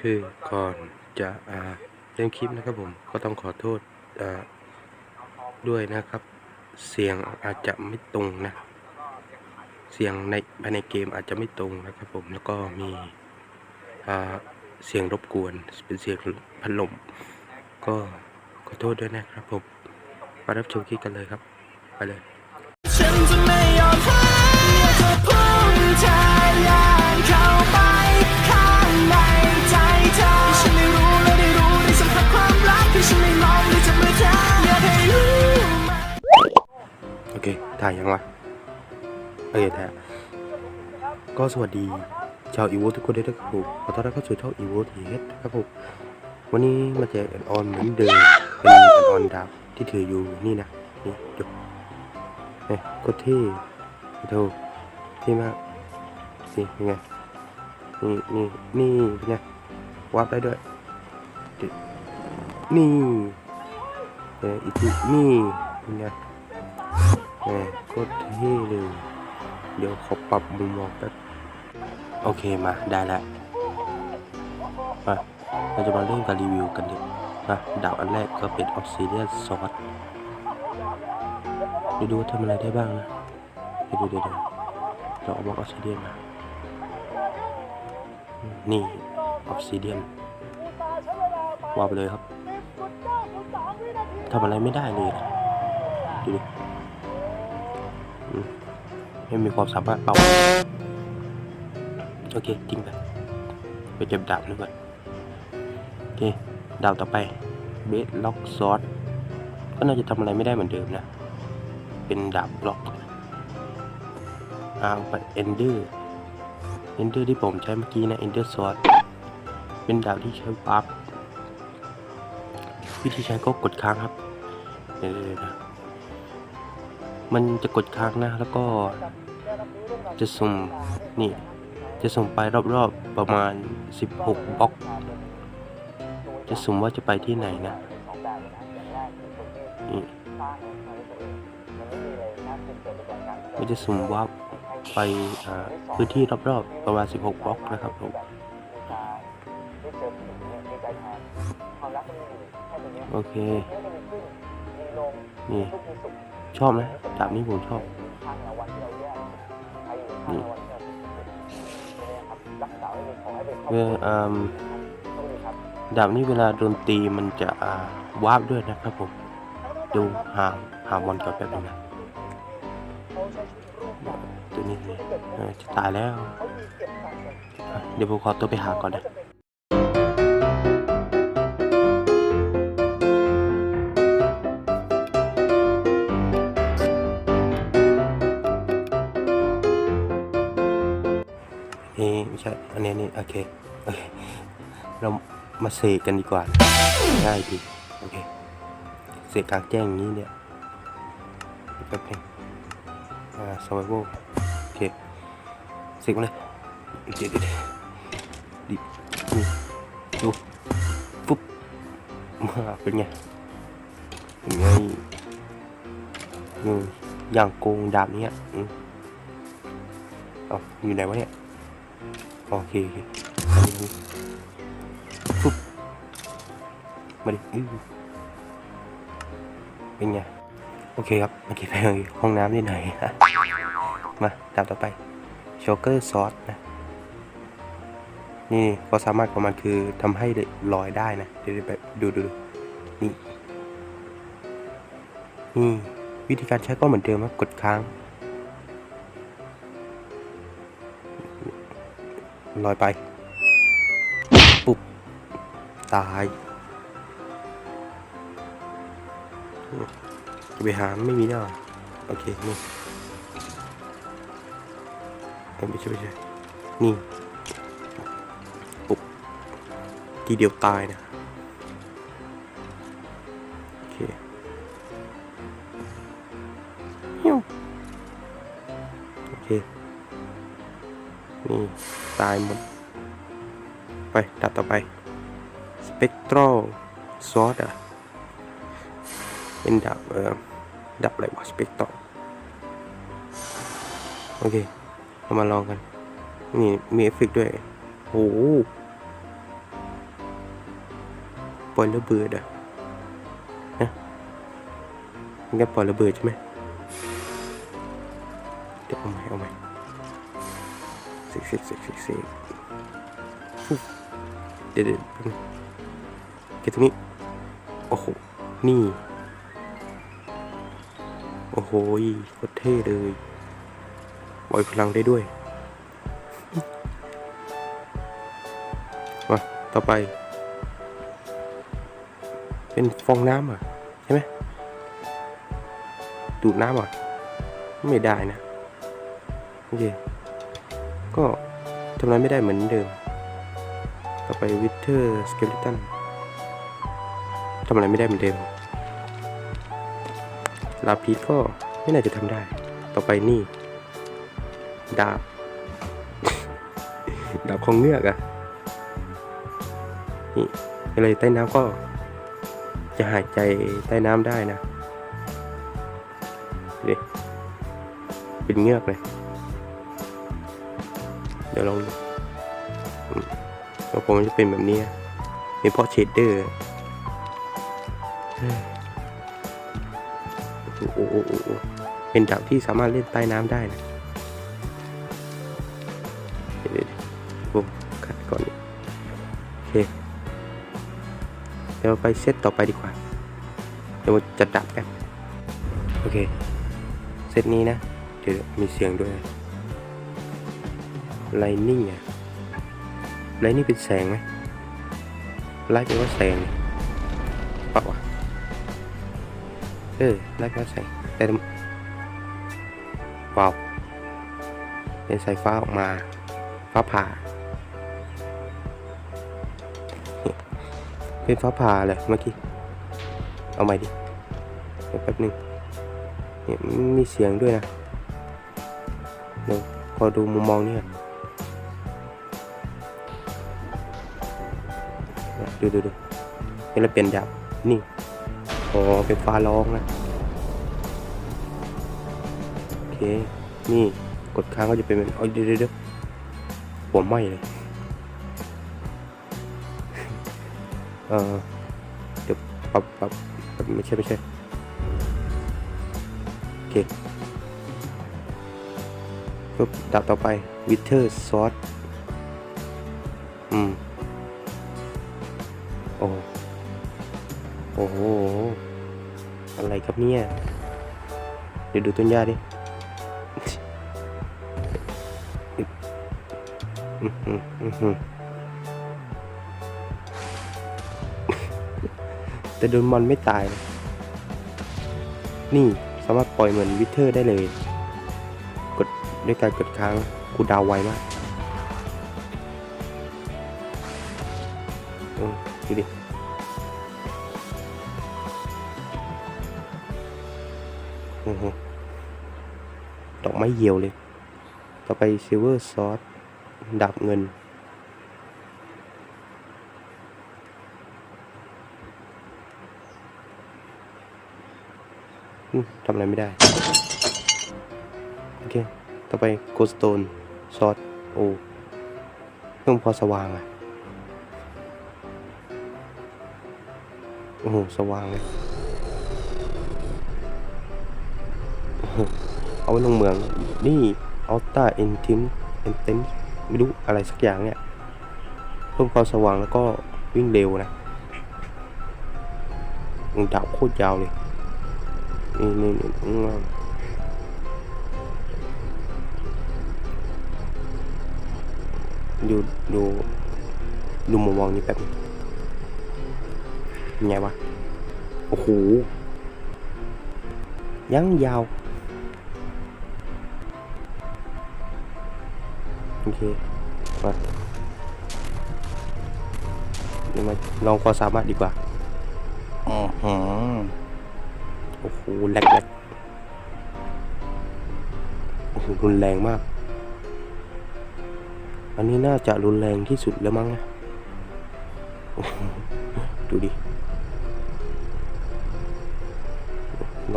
คือก่อนจะอ่าเล่นคลิปนะครับผมก็ต้องขอโทษด้วยนะครับ เสียงอาจจะไม่ตรงนะ เสียงในภายในเกมอาจจะไม่ตรงนะครับผมแล้วก็มีเสียงรบกวนเป็นเสียงพัดลมก็ขอโทษด้วยนะครับผมมารับชมคลิปกันเลยครับไปเลย ถ่ายยังวะโอเคถ่ายก็สวัสดีชาวอีโวทุกคนด้วยนะครับผมขอต้อนรับเข้าสู่ช่องอีโวทีเอสครับผมวันนี้มาแจกแอนออนเหมือนเดิมเป็นแอนออนดาบที่ถืออยู่นี่นะนี่ดูเนี่ก็เท่โธ่เท่มากนี่เป็นไงนี่นี่นี่เป็นไงวับได้ด้วยนี่เอออีกทีนี่เป็นไง มโคตรเท่เลย เดี๋ยวขอปรับมุมมองแป๊บ โอเคมาได้แล้วมาเราจะมาเริ่มการรีวิวกันดินะดาบอันแรกก็เป็นออ s ซิเดียนซอสดูดูว่าทำอะไรได้บ้างนะ เดี๋ยวเดี๋ยวเราเอาบล็อกออ s ซิเดียนมา นี่ออ s ซิเดียนวางไปเลยครับทำอะไรไม่ได้เลยนะ ไม่มีความสามารถเป่าโอเคทิ้งไปไปเก็บดาบนึกก่อนโอเคดาบต่อไปเบสล็อกซอสก็น่าจะทำอะไรไม่ได้เหมือนเดิมนะ เป็นดาบล็อกเอาไปเอนเดอร์เอนเดอร์ที่ผมใช้เมื่อกี้นะเอนเดอร์ซอสเป็นดาบที่ใช้ปั๊บวิธีใช้ก็กดค้างครับเดี๋ยวๆนะ มันจะกดค้างนะแล้วก็จะสุ่มนี่จะสุ่มไปรอบๆประมาณ 16บล็อก จะสุ่มว่าจะไปที่ไหนนะนี่ก็จะสุ่มว่าไปพื้นที่รอบๆประมาณ 16บล็อกนะครับผมโอเค นี่ ชอบนะดาบนี้ผมชอบนี่เวลาอืมดาบนี้เวลาโดนตีมันจะอ่าวาร์ปด้วยนะครับผม ดูห่างห่างบอลก่อนแป๊บนึงนะตัวนี้เออจะตายแล้วอะเดี๋ยวผมขอตัวไปหาก่อนนะ ใช่ อันนี้นี่โอเคโอเค เรามาเสกกันดีกว่าง่ายดีโอเคเสกกลางแจ้งอย่างนี้เนี่ยแป๊บนึงอ่าสวายโวโอเคเสกมาเลยเดี๋ยวเดี๋ยวดี๋ยวดินี่ดูปุ๊บมาเป็นไงเป็นไงอืมอย่างโกงดาบเนี้ยอืมเออยู่ไหนวะเนี่ย โอเคโอเคอันนี้ฟุบมาดิเป็นไง โอเคครับเมื่อกี้ไปห้องน้ำนิดหน่อยมาตามต่อไป โชเกอร์ซอสนะ นี่ความสามารถของมันคือทำให้ลอยได้นะ เดี๋ยวไปดูดูนี่นี่วิธีการใช้ก็เหมือนเดิมครับกดค้าง ลอยไป ปุ๊บ ตายจะไปหาไม่มีแน่หรอโอเค นี่เอ้ไม่ใช่ไม่ใช่นี่ ปุ๊บ ทีเดียวตายนะ นี่ตายหมด ไปดับต่อไปสเปกตร l ซอสอะเป็นดับเอ่อดับอะไรวะสเปกตร l โอเคเรามาลองกัน นี่มีเอฟเฟกด้วยโอ้โหล่อยระเบิดอะนะมันจะปล่อยระเบิดใช่ไหมเดี๋ยวเอาใหม่เอาใหม่ เสกเสกเสกเสกเสกฟุ๊บเดี๋ยวเดี๋ยวเก็บตรงนี้ โอ้โห นี่ โอ้โหโคตรเท่เลยปล่อยพลังได้ด้วย มา ต่อไป เป็นฟองน้ำอะ ใช่ไหมดูดน้ำอะ ไม่ได้นะ โอเค ก็ทำอะไรไม่ได้เหมือนเดิม ต่อไปวิเทอร์สเกลิตันทำอะไรไม่ได้เหมือนเดิม ลาพีก็ไม่น่าจะทำได้ ต่อไปนี่ดาบ ดาบของเงือกอะนี่อะไรใต้น้ำก็จะหายใจใต้น้ำได้นะเด็เป็นเงือกเลย เดี๋ยวลองดูอืมแล้วผมจะเป็นแบบนี้นะเพราะเชดเดอร์เฮ้ยโอ้โหโอ้โอ้เป็นดาบที่สามารถเล่นใต้น้ำได้นะเดี๋ยวผมคัดก่อนโอเคเดี๋ยวไปเซตต่อไปดีกว่า เดี๋ยวจะดับกัน โอเค เซตนี้นะ เดี๋ยวมีเสียงด้วย ไลนิ่งอะไลนิ่งเป็นแสงไหมไลท์เป็นว่าแสงเปล่าวะเออไล่ฟ้าใสงแต่ว้าวเป็นสายฟ้าออกมา ฟ้าผ่า เป็นฟ้าผ่าเลยเมื่อกี้ เอาใหม่ดิเดี๋ยวแป๊บหนึงเนี่ยมีเสียงด้วยนะเดี๋ยวพอดูมุมมองนี่ก่อน ดูดูดูเห็นแล้วเปลี่ยนดับนี่อ๋อเป็นฟ้าร้องนะโอเคนี่กดค้างก็จะเป็นแบบอ๋อเดี๋ยวเดี๋ยวหัวไหมเลยเออเดี๋ยวปรับปรับไม่ใช่ไม่ใช่โอเคปุ๊บดับต่อไปวิเทอร์ซอสอืม โอ้โอ้โห อะไรครับเนี่ย เดี๋ยวดูต้นหญ้าดิแต่โดนมอนไม่ตายนะนี่สามารถปล่อยเหมือนวิเทอร์ได้เลย กดด้วยการกดค้างกูดาวไวมาก ดูดิดอกไม้เหี่ยวเลย ต่อไปซิลเวอร์ซอสดาบเงิน ทำอะไรไม่ได้ โอเค ต่อไปโกสโตนซอสโอ้เพิ่งพอสว่างอะ โอ้โหสว่างเลยเอาไว้ลงเมือง นี่อัลต้าเอ็นทิมเอ็นเทนไม่รู้อะไรสักอย่างเนี่ยเพิ่มความสว่างแล้วก็วิ่งเร็วนะมึงดาวโคตรยาวเลย นี่นี่นี่ดูดูดูมุมมองนี้แป๊บนึง เป็นไงวะ โอ้โห ยังยาว โอเคมาเดี๋ยวมาลองความสามารถดีกว่าอ๋อหือโอ้โหแหลกแหลกโอ้โหรุนแรงมาก อันนี้น่าจะรุนแรงที่สุดแล้วมั้งนะโอ้โหดูดิ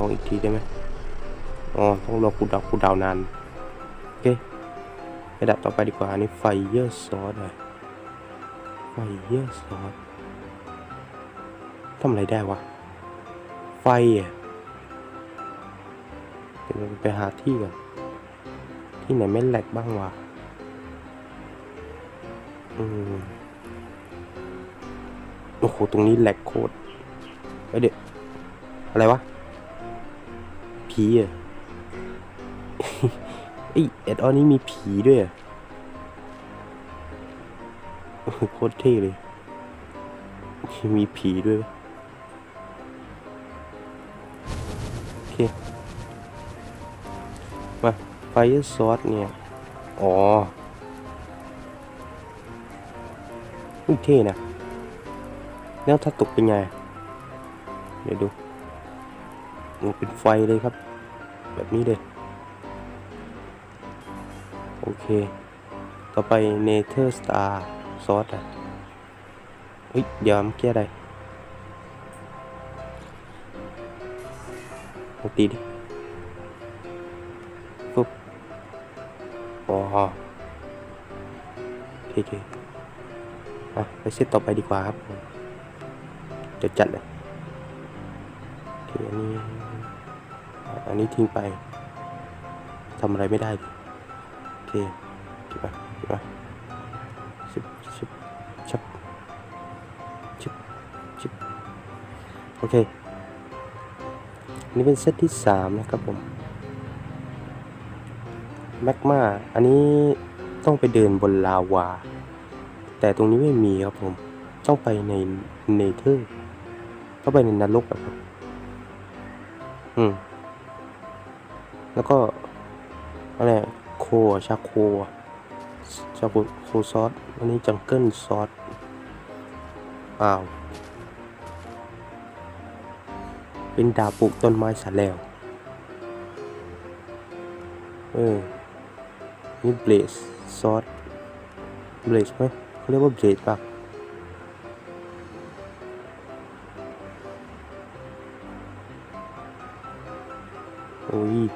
องอีกทีได้ไหมอ๋อต้องรอคูดาวคูดาวนานโอเคระดับต่อไปดีกว่าอันนี้ไฟเยอร์ซอสเลยไฟเยอร์ซอสทำอะไรได้วะ ไฟอะเดี๋ยวไปหาที่ก่อนที่ไหนไม่แหลกบ้างวะอืมโอ้โห ตรงนี้แหลกโคตรไอยเด็กอะไรวะ ผีอะไอยเอ็ดออนนี้มีผีด้วยอะโคตรเท่เลย มีผีด้วยโอเค มาไฟซอสเนี่ย อ๋อเท่นะ แล้วถ้าตกเป็นไง เดี๋ยวดู เป็นไฟเลยครับ แบบนี้เลยโอเค ต่อไป Nether Star ซอสอะเฮ้ยเดี๋ยวมื่อกี้อะไรลองตีดิปุ๊บอ๋อโอเคอะไปเซตต่อไปดีกว่าครับ เดี๋ยวจัดเลย อเคอันนี้ อันนี้ทิ้งไปทำอะไรไม่ได้ โอเคเก็บไปเก็บไปชิบชิบชิบชิบชิบโอเคนนี้เป็นเซตที่สามนะครับผมแมกมาอันนี้ต้องไปเดินบนลาวา แต่ตรงนี้ไม่มีครับผม ต้องไปในเนเธอร์เข้าไปในนรกครับ อืม แล้วก็อะไรโคชาโคชาโคซอสอันนี้จังเกิลซอสอ้าว เป็นดาบปลูกต้นไม้สาแล้วเออ นี่เบลสซอสเบลสไหมเขาเรียกว่าเบลสป่ะ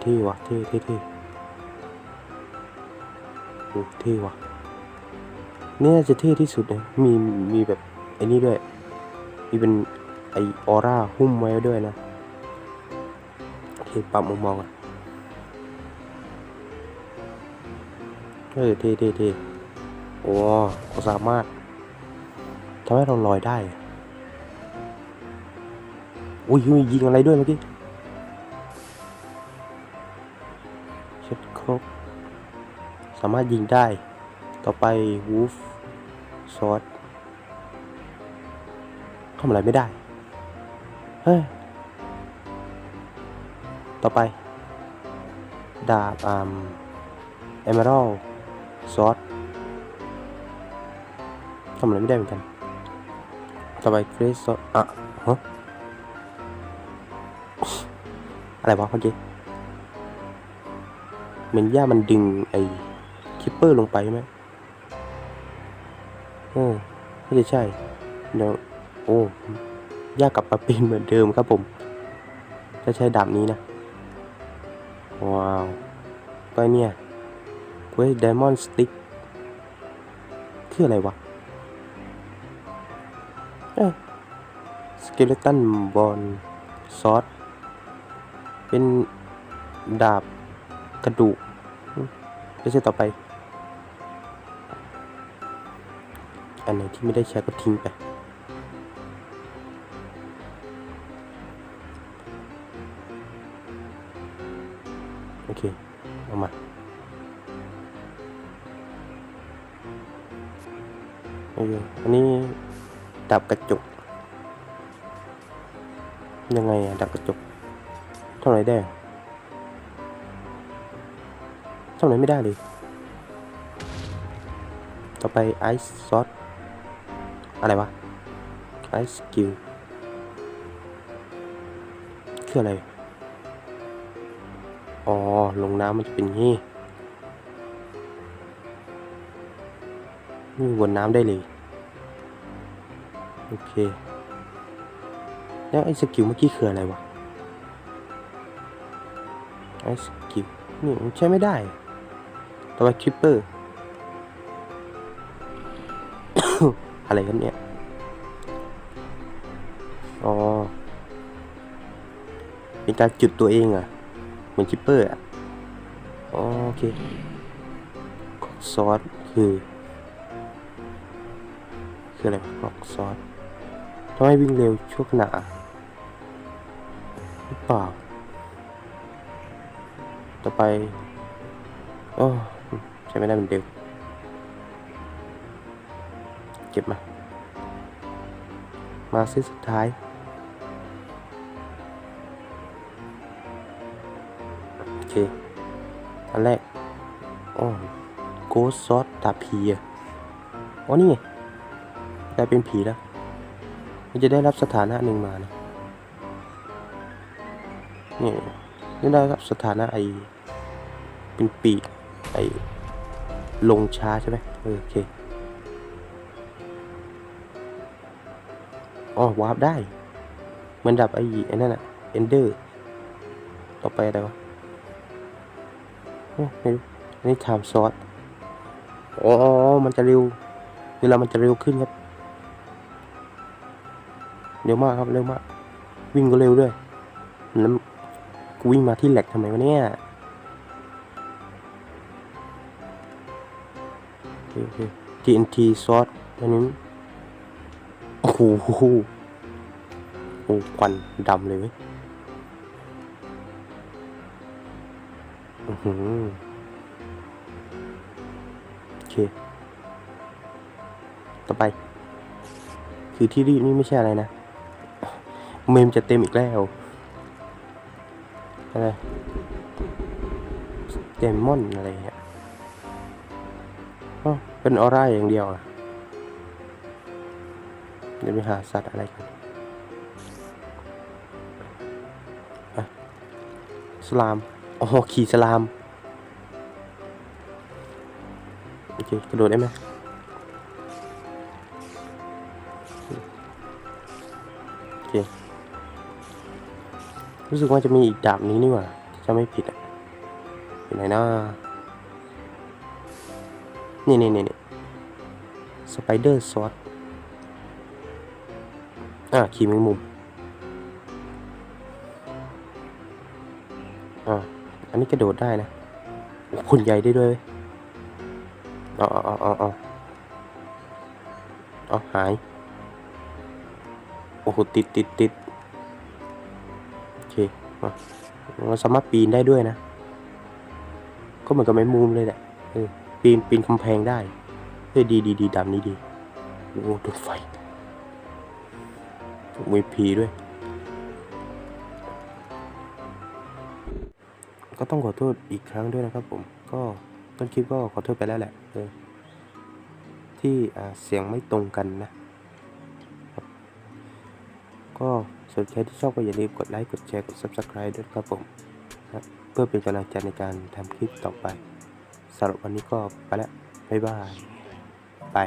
ที่วะเท่เท่เท่โอ้เท่ว่ะนี่น่าจะเท่ที่สุดเลยมีมีแบบไอ้นี่ด้วย มีเป็นไอออร่าหุ้มไว้ด้วยนะโอเคปรับมุมมองอะเออเท่เท่เท่โอ้เขาสามารถทำให้เราลอยได้ อุ้ยยิงอะไรด้วยเมื่อกี้ สามารถยิงได้ ต่อไปวูฟซอสทำอะไรไม่ได้ เฮ้ย ต่อไป ดาบอ่าเอเมอรัลซอสทำอะไรไม่ได้เหมือนกัน ต่อไปเกรสซอสอะฮะอะไรวะเมื่อกี้เหมือนย่ามันดึงไอ คิปเปอร์ลงไปไหมเออไม่ใช่ใช่เดี๋ยวโอ้ยากลับมาเป็นเหมือนเดิมครับผมถ้าใช้ดาบนี้นะ ว้าว ก็เนี่ยเว้ยไดมอนด์สติ๊กคืออะไรวะสเกเลตันบอลซอสเป็นดาบกระดูกไม่ใช่ต่อไป อันไหนที่ไม่ได้ใช้ก็ทิ้งไป โอเค เอามาโอเคอันนี้ดับกระจก ยังไงอะดับกระจก เท่าไหร่ได้อะทำอะไรไม่ได้เลย ต่อไปไอซ์ซอส อะไรวะไอสกิลคืออะไร อ๋อ ลงน้ำมันจะเป็นงี้นี่วนน้ำได้เลย โอเค แล้วไอ้สกิลเมื่อกี้คืออะไรวะ ไอ้สกิลนี่ใช้ไม่ได้ ต่อไปคลิปเปอร์ อะไรกันเนี่ย อ๋อ เป็นการจุดตัวเองเหรอะ เหมือนชิปเปอร์อะ อ๋อโอเคกอกซอสคือ คืออะไรวะกอกซอสทำให้วิ่งเร็วชั่วขณะหรือเปล่า ต่อไป โอ้ใช้ไม่ได้เหมือนเดิม ก็บมา มาซื้อสุดท้าย โอเค อันแรกอ๋อโกสซอสตาผีอะอ๋อนี่ไงกลายเป็นผีแล้วมันจะได้รับสถานะหนึ่งมานะนี่นี่ได้รับสถานะไอเป็นปีไอลงช้าใช่ไหมโอเค อ๋อวาร์ปได้ เหมันดับไอ้ไอ้นั่นอะเอนเดอร์ ต่อไปอะไรวะไม่รู้นนี่ไทม์ซอสอ๋อ มันจะเร็ว เวลามันจะเร็วขึ้นครับ เร็วมากครับ เร็วมาก วิ่งก็เร็วด้วยแล้วกูวิ่งมาที่แหลกทำไมวะเนี่ยโอเคโอเค TNT ซอสอันนี้ โอ้โหโอ้ควันดำเลยอือหือโอเค ต่อไป คือที่รีบนี่ไม่ใช่อะไรนะ เมมจะเต็มอีกแล้วอะไรเดมอนอะไรเงี้ยเป็นออร่าอย่างเดียวอะ เดี๋ยวไปหาสัตว์อะไรกันสลามอ๋อขี่สลาม โอเค กระโดดได้ไหมโอเค รู้สึกว่าจะมีอีกดาบนี้นี่หว่าถ้าจะไม่ผิดอะอยู่ไหนนะนี่นี่นี่นี่สไปเดอร์ซอส อ่าขี่แมงมุม อ่า อันนี้กระโดดได้นะโอ้คนใหญ่ได้ด้วยเว้ยเอ๋อาเอ๋อาเอ๋อาหาย โอ้โห ติดติดติดโอเคมาเราสามารถปีนได้ด้วยนะ ก็เหมือนกับแมงมุมเลยแหละปีนปีนกำแพงได้เฮ้ยดีดีดีดำนี้ดี โอ้โหโดนไฟ มีพีด้วย ก็ต้องขอโทษอีกครั้งด้วยนะครับผม ก็ต้นคลิปก็ขอโทษไปแล้วแหละเออที่เสียงไม่ตรงกันนะ ก็สนใครที่ชอบก็อย่าลืมกดไลค์ กดแชร์ กด subscribe ด้วยครับผมนะเพื่อเป็นกำลังใจในการทำคลิปต่อไปสำหรับวันนี้ก็ไปแล้ว บ๊ายบาย ไป